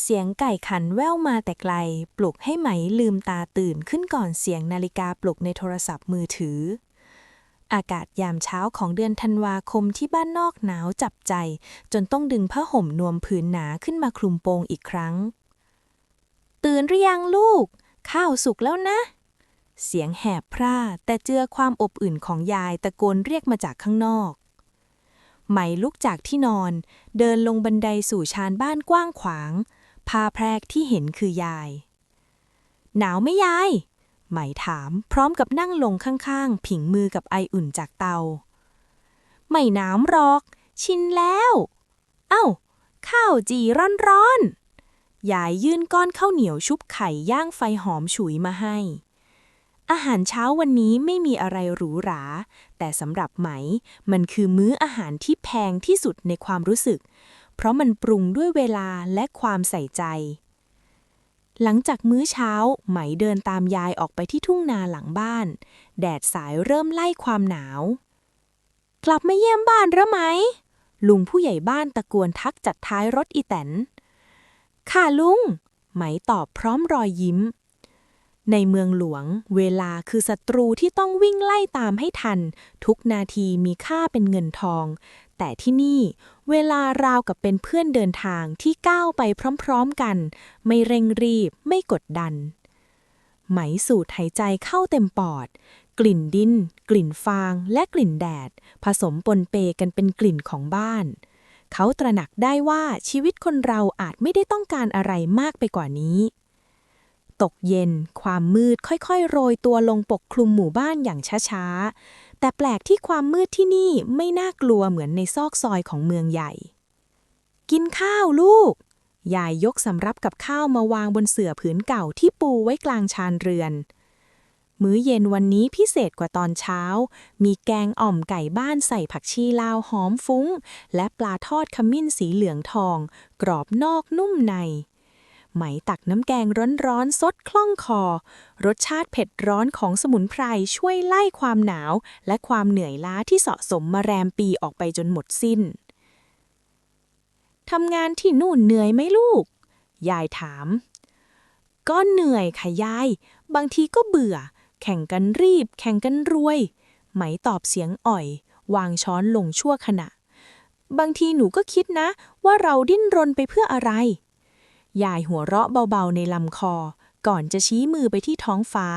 เสียงไก่ขันแว่วมาแต่ไกล ปลุกให้ไหมลืมตาตื่นขึ้นก่อนเสียงนาฬิกาปลุกในโทรศัพท์มือถือ อากาศยามเช้าของเดือนธันวาคมที่บ้านนอกหนาวจับใจ จนต้องดึงผ้าห่มนวมผืนหนาขึ้นมาคลุมโปงอีกครั้ง ตื่นหรือยังลูก ข้าวสุกแล้วนะ เสียงแหบพร่าแต่เจือความอบอุ่นของยายตะโกนเรียกมาจากข้างนอกไหมลุกจากที่นอน เดินลงบันไดสู่ชานบ้านกว้างขวาง ผ้าแพรกที่เห็นคือยาย หนาวไหมยาย ไหมถามพร้อมกับนั่งลงข้างๆ ผิงมือกับไออุ่นจากเตา ไม่หนาวหรอก ชินแล้ว เอ้า ข้าวจีร้อนๆ ยายยื่นก้อนข้าวเหนียวชุบไข่ย่างไฟหอมฉุยมาให้ อาหารเช้าวันนี้ไม่มีอะไรหรูหรา แต่สำหรับไหม มันคือมื้ออาหารที่แพงที่สุดในความรู้สึก เพราะมันปรุงด้วยเวลาและความใส่ใจ หลังจากมื้อเช้า ไหมเดินตามยายออกไปที่ทุ่งนาหลังบ้าน แดดสายเริ่มไล่ความหนาว กลับมาเยี่ยมบ้านแล้วไหม ลุงผู้ใหญ่บ้านตะโกนทักจัดท้ายรถอีแตน ค่ะลุง ไหมตอบพร้อมรอยยิ้มในเมืองหลวง เวลาคือศัตรูที่ต้องวิ่งไล่ตามให้ทัน ทุกนาทีมีค่าเป็นเงินทอง แต่ที่นี่ เวลาราวกับเป็นเพื่อนเดินทางที่ก้าวไปพร้อมๆกัน ไม่เร่งรีบไม่กดดัน ไหมสูดหายใจเข้าเต็มปอด กลิ่นดิน กลิ่นฟาง และกลิ่นแดด ผสมปนเปกันเป็นกลิ่นของบ้าน เขาตระหนักได้ว่าชีวิตคนเราอาจไม่ได้ต้องการอะไรมากไปกว่านี้ ตกเย็น ความมืดค่อยๆ โรยตัวลงปกคลุมหมู่บ้านอย่างช้าๆ แต่แปลกที่ความมืดที่นี่ไม่น่ากลัวเหมือนในซอกซอยของเมืองใหญ่ กินข้าวลูก ยายยกสำรับกับข้าวมาวางบนเสื่อผืนเก่าที่ปูไว้กลางชานเรือน มื้อเย็นวันนี้พิเศษกว่าตอนเช้า มีแกงอ่อมไก่บ้านใส่ผักชีลาวหอมฟุ้ง และปลาทอดขมิ้นสีเหลืองทอง กรอบนอกนุ่มใน ไหมตักน้ำแกงร้อนๆซดคล่องคอ รสชาติเผ็ดร้อนของสมุนไพรช่วยไล่ความหนาว และความเหนื่อยล้าที่สะสมมาแรมปีออกไปจนหมดสิ้นทำงานที่นู่นเหนื่อยไหมลูก ยายถาม ก็เหนื่อยค่ะยาย บางทีก็เบื่อ แข่งกันรีบ แข่งกันรวย ไหมตอบเสียงอ่อย วางช้อนลงชั่วขณะ บางทีหนูก็คิดนะ ว่าเราดิ้นรนไปเพื่ออะไร ยายหัวเราะเบาๆในลำคอ ก่อนจะชี้มือไปที่ท้องฟ้า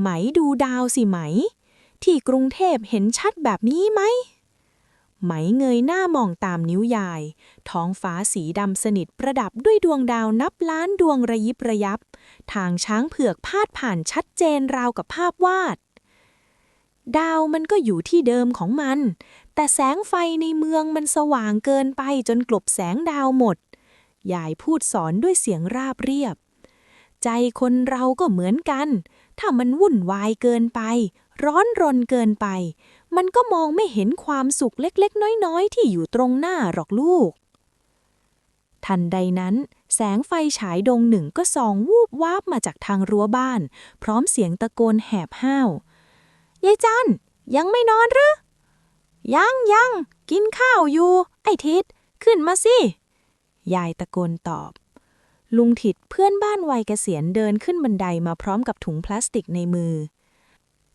ไหมดูดาวสิไหม ที่กรุงเทพเห็นชัดแบบนี้ไหม ไหมเงยหน้ามองตามนิ้วยาย ท้องฟ้าสีดำสนิทประดับด้วยดวงดาวนับล้านดวงระยิบระยับ ทางช้างเผือกพาดผ่านชัดเจนราวกับภาพวาดดาวมันก็อยู่ที่เดิมของมัน แต่แสงไฟในเมืองมันสว่างเกินไปจนกลบแสงดาวหมด ยายพูดสอนด้วยเสียงราบเรียบ ใจคนเราก็เหมือนกัน ถ้ามันวุ่นวายเกินไป ร้อนรนเกินไป มันก็มองไม่เห็นความสุขเล็กๆ น้อยๆ ที่อยู่ตรงหน้าหรอกลูก ทันใดนั้น แสงไฟฉายดวงหนึ่งก็ส่องวูบวาบมาจากทางรั้วบ้าน พร้อมเสียงตะโกนแหบห้าวยายจันยังไม่นอนหรือยังยังกินข้าวอยู่ ไอ้ทิด ขึ้นมาสิ ยายตะโกนตอบ ลุงถิดเพื่อนบ้านวัยเกษียณเดินขึ้นบันไดมาพร้อมกับถุงพลาสติกในมือ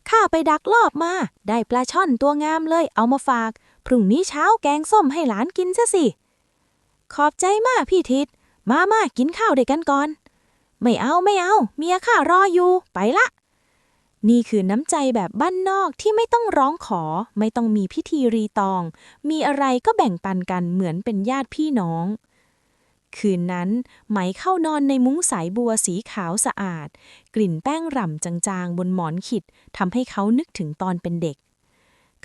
ข้าไปดักลอบมา ได้ปลาช่อนตัวงามเลยเอามาฝาก พรุ่งนี้เช้าแกงส้มให้หลานกินซะสิ ขอบใจมากพี่ทิด มามากินข้าวเด้วยกันก่อน ไม่เอาไม่เอา เมียข้ารออยู่ ไปละนี่คือน้ำใจแบบบ้านนอกที่ไม่ต้องร้องขอ ไม่ต้องมีพิธีรีตอง มีอะไรก็แบ่งปันกันเหมือนเป็นญาติพี่น้อง คืนนั้น ไหมเข้านอนในมุ้งสายบัวสีขาวสะอาด กลิ่นแป้งร่ำจางๆ บนหมอนขิดทำให้เขานึกถึงตอนเป็นเด็ก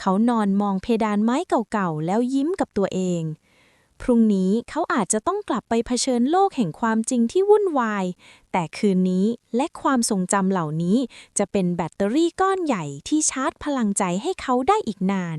เขานอนมองเพดานไม้เก่าๆ แล้วยิ้มกับตัวเอง พรุ่งนี้เขาอาจจะต้องกลับไปเผชิญโลกแห่งความจริงที่วุ่นวาย แต่คืนนี้และความทรงจำเหล่านี้จะเป็นแบตเตอรี่ก้อนใหญ่ที่ชาร์จพลังใจให้เขาได้อีกนาน